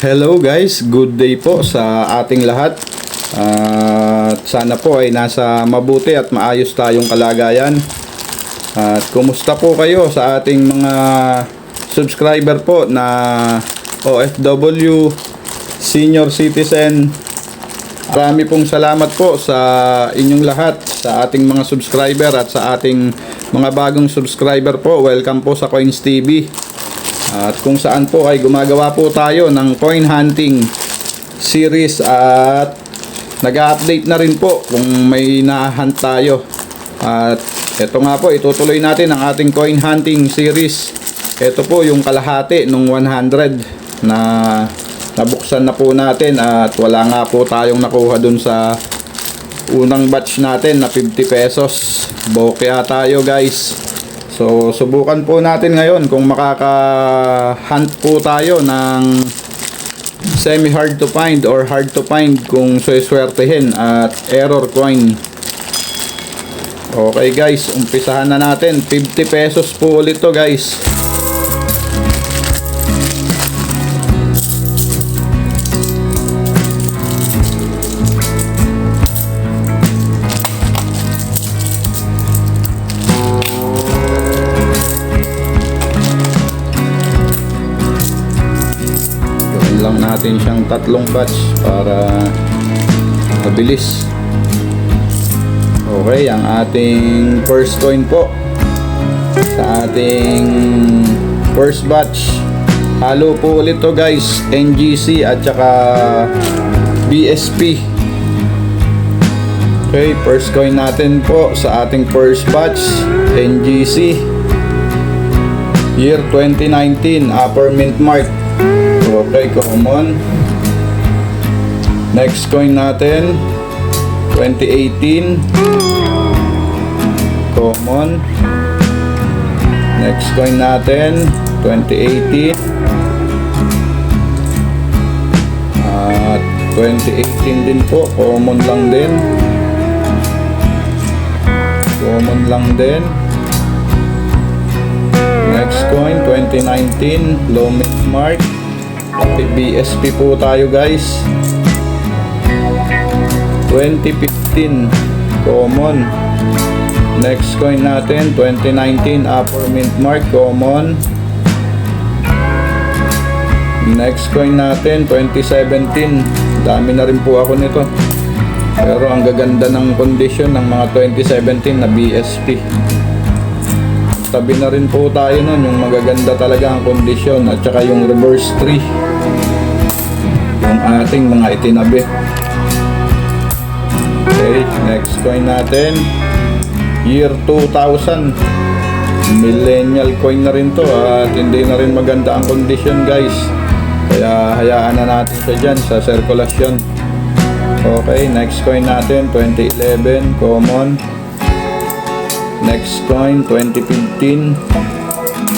Hello guys, good day po sa ating lahat. At sana po ay nasa mabuti at maayos tayong kalagayan. At kumusta po kayo sa ating mga subscriber po na OFW, senior citizen. Marami pong salamat po sa inyong lahat, sa ating mga subscriber at sa ating mga bagong subscriber po. Welcome po sa Coins TV. At kung saan po ay gumagawa po tayo ng coin hunting series at nag-update na rin po kung may nahunt tayo. At ito nga po, itutuloy natin ang ating coin hunting series. Ito po yung kalahati nung 100 na nabuksan na po natin at wala nga po tayong nakuha dun sa unang batch natin na 50 pesos. Bokya tayo guys. So, subukan po natin ngayon kung makaka-hunt po tayo ng semi-hard to find or hard to find kung suswertehin at error coin. Okay guys, umpisahan na natin. 50 pesos po ulit to guys. Natin siyang tatlong batch para mabilis. Okay, ang ating first coin po sa ating first batch. Halo po ulit to guys, NGC at saka BSP. Okay, first coin natin po sa ating first batch, NGC. Year 2019, upper mint mark. Okay, common. Next coin natin, 2018. Common. Next coin natin, 2018. At 2018 din po, common lang din. Common lang din. Next coin, 2019, low mint mark. BSP po tayo guys. 2015, common. Next coin natin, 2019, upper mint mark, common. Next coin natin, 2017. Dami na rin po ako nito. Pero ang gaganda ng condition ng mga 2017 na BSP. Tabi na rin po tayo nun, yung magaganda talaga ang kondisyon at saka yung reverse tree. Yung ating mga itinabi. Okay, next coin natin. Year 2000. Millennial coin na rin to at hindi na rin maganda ang kondisyon guys. Kaya hayaan na natin siya dyan sa sirkulasyon. Okay, next coin natin 2011 common. Next coin, 2015.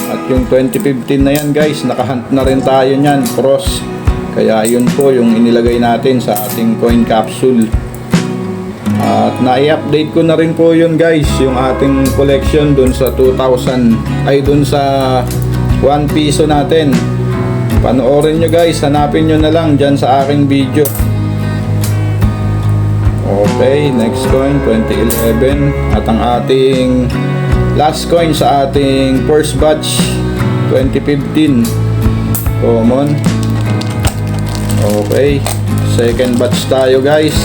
At yung 2015 na yan guys, nakahunt na rin tayo niyan, cross. Kaya yun po yung inilagay natin sa ating coin capsule. At nai-update ko na rin po yun guys, yung ating collection dun sa 2,000, ay dun sa 1 piso natin. Panoorin nyo guys, hanapin nyo na lang dyan sa aking video. Okay, next coin 2011 at ang ating last coin sa ating first batch 2015 common. Okay, second batch tayo guys.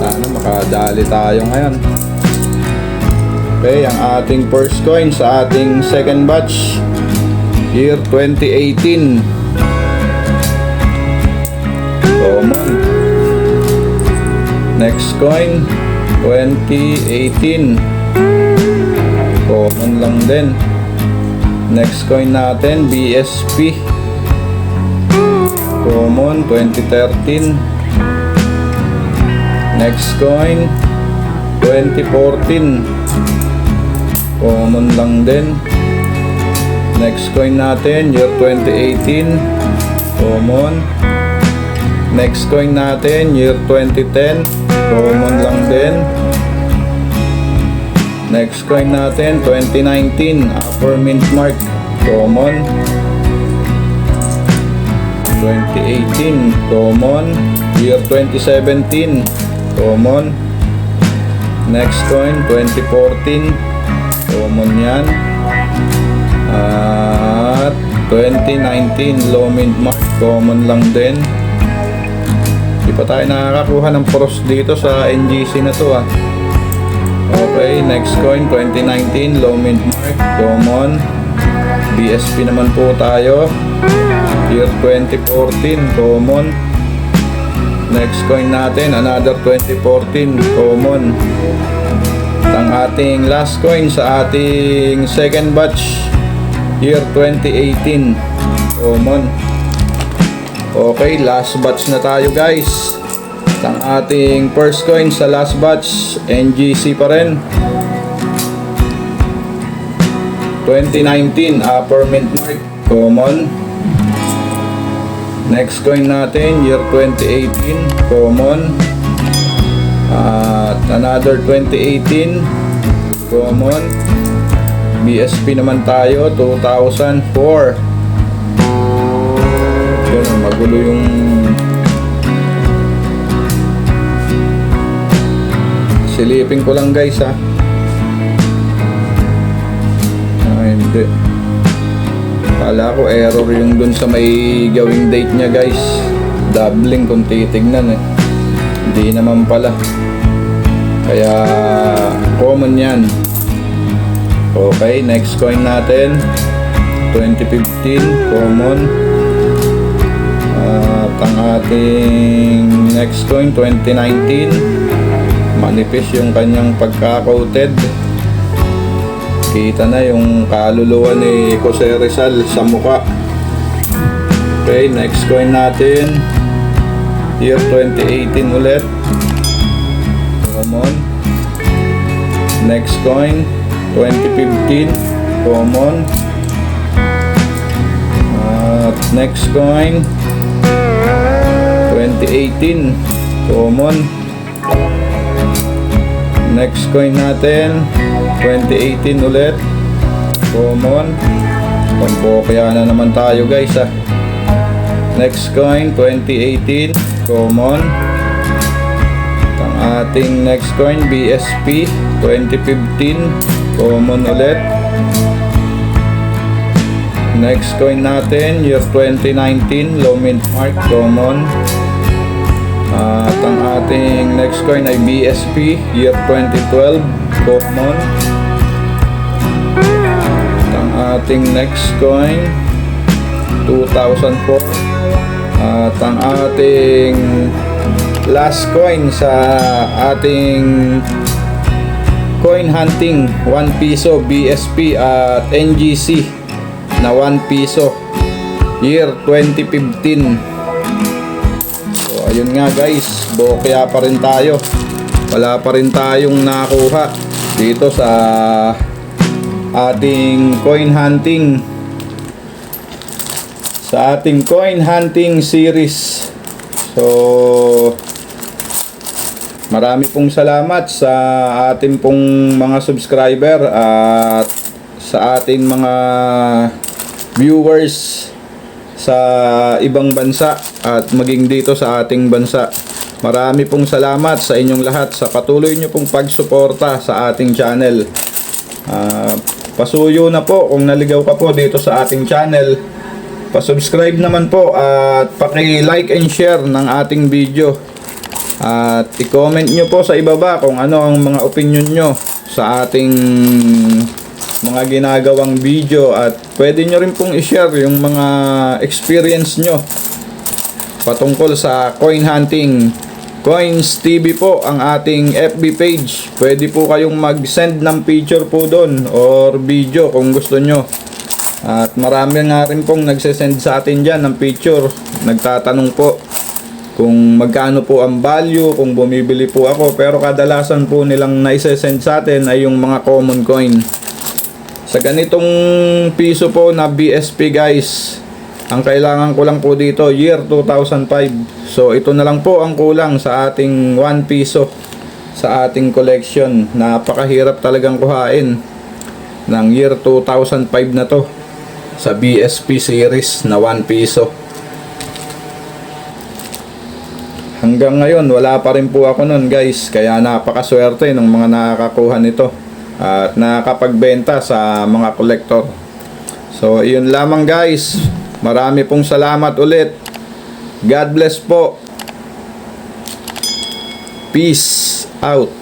Sana makadali tayo ngayon. Okay, ang ating first coin sa ating second batch year 2018 common. Next coin, 2018. Common lang din. Next coin natin, BSP. Common, 2013. Next coin, 2014. Common lang din. Next coin natin, year 2018. Common. Next coin natin, year 2010. Common lang din. Next coin natin, 2019, upper mint mark, common. 2018 common year 2017 common next coin 2014 common yan at 2019 low mint mark common lang din di pa tayo nakakakuha ng pros dito sa NGC na to ah. Okay next coin 2019 low mint mark common BSP naman po tayo. Year 2014 common next coin natin another 2014 common ang ating last coin sa ating second batch year 2018 common okay last batch na tayo guys. Ang ating first coin sa last batch NGC pa rin. 2019 upper mint mark common. Next coin natin year 2018 common. At another 2018 common. BSP naman tayo 2004 yun magulo yung silipin ko lang guys ha. Ah, hindi. Kala ko error yung dun sa may gawing date niya guys. Doubling kung titignan eh. Hindi naman pala. Kaya common yan. Okay, next coin natin. 2015 common ang ating next coin 2019 Manifest yung kanyang pagka-coated Kita na yung kaluluwa ni Jose Rizal sa muka. Okay, next coin natin. Year 2018 ulit. Common. Next coin, 2015. Common. At next coin, 2018. Common. Next coin natin, 2018 ulit. Common. Pampopaya na naman tayo guys ah. Next coin, 2018. Common. Ang ating next coin, BSP. 2015. Common ulit. Next coin natin, year 2019. Low mint mark. Common. At ang ating next coin ay BSP, year 2012, common. At ang ating next coin, 2004. At ang ating last coin sa ating coin hunting, 1 piso BSP at NGC na 1 piso, year 2015. Ayun nga guys, bokya pa rin tayo. Wala pa rin tayong nakuha dito sa ating coin hunting sa ating coin hunting series. So, marami pong salamat sa ating pong mga subscriber at sa ating mga viewers sa ibang bansa at maging dito sa ating bansa. Marami pong salamat sa inyong lahat sa patuloy nyo pong pagsuporta sa ating channel. Ah, pasuyo na po kung naligaw ka po dito sa ating channel. Pa-subscribe naman po at paki-like and share ng ating video. At i-comment nyo po sa ibaba kung ano ang mga opinion nyo sa ating mga ginagawang video at pwede nyo rin pong i-share yung mga experience nyo patungkol sa coin hunting Coins TV po ang ating FB page. Pwede po kayong mag-send ng picture po doon or video kung gusto nyo. At marami nga rin pong nagsesend sa atin dyan ng picture. Nagtatanong po kung magkano po ang value, kung bumibili po ako. Pero kadalasan po nilang naisesend sa atin ay yung mga common coin. Sa ganitong piso po na BSP guys, ang kailangan ko lang po dito year 2005. So ito na lang po ang kulang sa ating 1 piso sa ating collection. Napakahirap talagang kuhain ng year 2005 na to sa BSP series na 1 piso. hanggang ngayon wala pa rin po ako nun guys kaya napakaswerte ng mga nakakakuha nito at nakakapagbenta sa mga kolektor. So iyon lamang guys. Marami pong salamat ulit. God bless po. Peace out